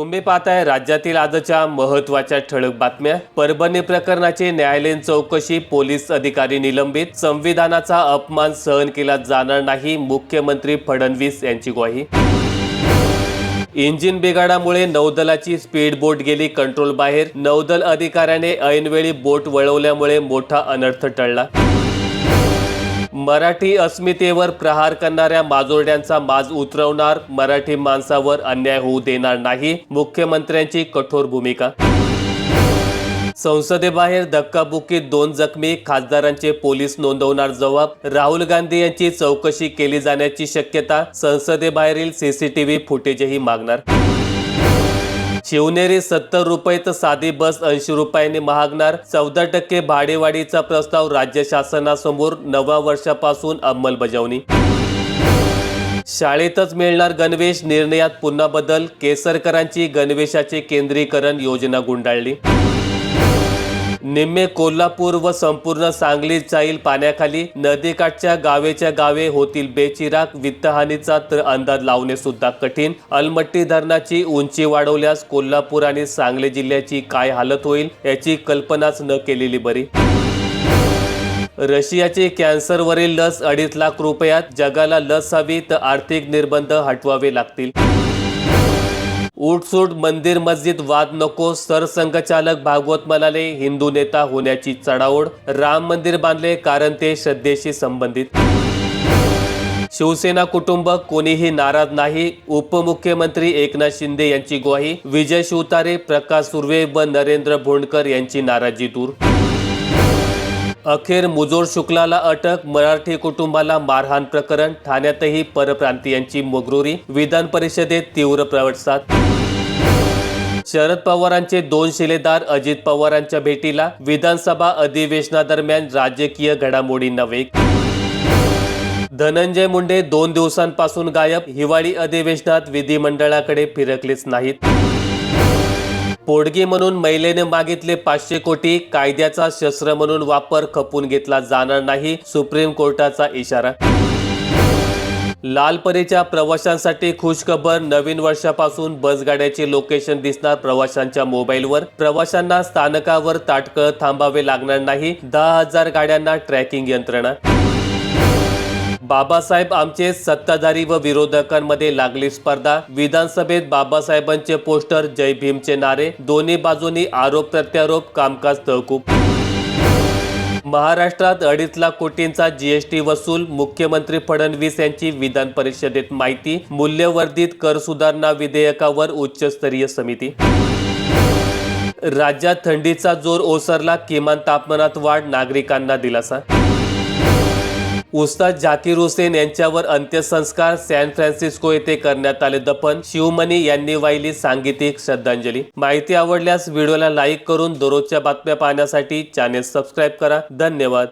तुम्ही पाहताय राज्यातील आजच्या महत्त्वाच्या ठळक बातम्या. परभणी प्रकरणाची न्यायालयीन चौकशी पोलीस अधिकारी निलंबित. संविधानाचा अपमान सहन केला जाणार नाही मुख्यमंत्री फडणवीस यांची ग्वाही. इंजिन बिघाडामुळे नौदलाची स्पीड बोट गेली कंट्रोल बाहेर. नौदल अधिकाऱ्याने ऐनवेळी बोट वळवल्यामुळे मोठा अनर्थ टळला. मराठी अस्मितेवर प्रहार करणाऱ्या माजोरड्यांचा माज उतरवणार मराठी माणसावर अन्याय होऊ देणार नाही मुख्यमंत्र्यांची कठोर भूमिका. संसदेबाहेर धक्काबुक्कीत दोन जखमी खासदारांचे पोलीस नोंदवणार जबाब. राहुल गांधी यांची चौकशी केली जाण्याची शक्यता संसदेबाहेरील सीसीटीव्ही फुटेजही मागणार. शिवनेरी सत्तर रुपये तर साधी बस ऐंशी रुपयांनी महागणार. चौदा टक्के भाडेवाढीचा प्रस्ताव राज्य शासनासमोर नव्या वर्षापासून अंमलबजावणी. शाळेतच मिळणार गणवेश निर्णयात पुन्हा बदल केसरकरांची गणवेशाचे केंद्रीकरण योजना गुंडाळली. निम्मे कोल्हापूर व संपूर्ण सांगली जाईल पाण्याखाली. नदीकाठच्या गावेच्या गावे होतील बेचिराग वित्तहानीचा तर अंदाज लावणे सुद्धा कठीण. अलमट्टी धरणाची उंची वाढवल्यास कोल्हापूर आणि सांगली जिल्ह्याची काय हालत होईल याची कल्पनाच न केलेली बरी. रशियाची कॅन्सरवरील लस अडीच लाख रुपयात जगाला लस हवी तर आर्थिक निर्बंध हटवावे लागतील. उठसूट मंदिर मस्जिद वाद नको सरसंघचालक भागवत म्हणाले हिंदू नेता होण्याची चढाओढ राम मंदिर बांधले कारण ते श्रद्धेशी संबंधित. शिवसेना कुटुंब कोणीही नाराज नाही उपमुख्यमंत्री एकनाथ शिंदे यांची ग्वाही विजय शिवतारे प्रकाश सुर्वे व नरेंद्र भोंडकर यांची नाराजी दूर. अखेर मुजोर शुक्लाला अटक मराठी कुटुंबाला मारहाण प्रकरण ठाण्यातही परप्रांतीयांची मोगरुरी विधान परिषदेत तीव्र प्रवसाद शरद पवारांचे दोन शिलेदार अजित पवारांच्या भेटीला विधानसभा अधिवेशनादरम्यान राजकीय घडामोडींना वेग धनंजय मुंडे दोन दिवसांपासून गायब हिवाळी अधिवेशनात विधिमंडळाकडे फिरकलेच नाहीत. पोडगी म्हणून महिलेने मागितले पाचशे कोटी कायद्याचा शस्त्र म्हणून वापर खपून घेतला जाणार नाही सुप्रीम कोर्टाचा इशारा. लालपरीच्या प्रवाशांसाठी खुशखबर नवीन वर्षापासून बसगाड्याचे लोकेशन दिसणार प्रवाशांच्या मोबाईलवर. प्रवाशांना स्थानकावर ताटकळ थांबावे लागणार नाही दहा हजार गाड्यांना ट्रॅकिंग यंत्रणा. बाबासाहेब आमचे सत्ताधारी व विरोधकांमध्ये लागली स्पर्धा. विधानसभेत बाबासाहेबांचे पोस्टर जय भीमचे नारे दोन्ही बाजूनी आरोप प्रत्यारोप कामकाज तहकूब. महाराष्ट्रात अडीच लाख कोटींचा जीएसटी वसूल मुख्यमंत्री फडणवीस यांची विधान परिषदेत माहिती मूल्यवर्धित कर सुधारणा विधेयकावर उच्चस्तरीय समिती. राज्यात थंडीचा जोर ओसरला किमान तापमानात वाढ नागरिकांना दिलासा. उस्ताद जाकीर हुसेन यांच्यावर अंत्यसंस्कार सॅन फ्रान्सिस्को येथे करण्यात आले. दफन शिवमणी यांनी वाहिली सांगीतिक श्रद्धांजली. माहिती आवडल्यास व्हिडिओला लाईक करून दररोजच्या बातम्या पाहण्यासाठी चॅनेल सबस्क्राईब करा. धन्यवाद.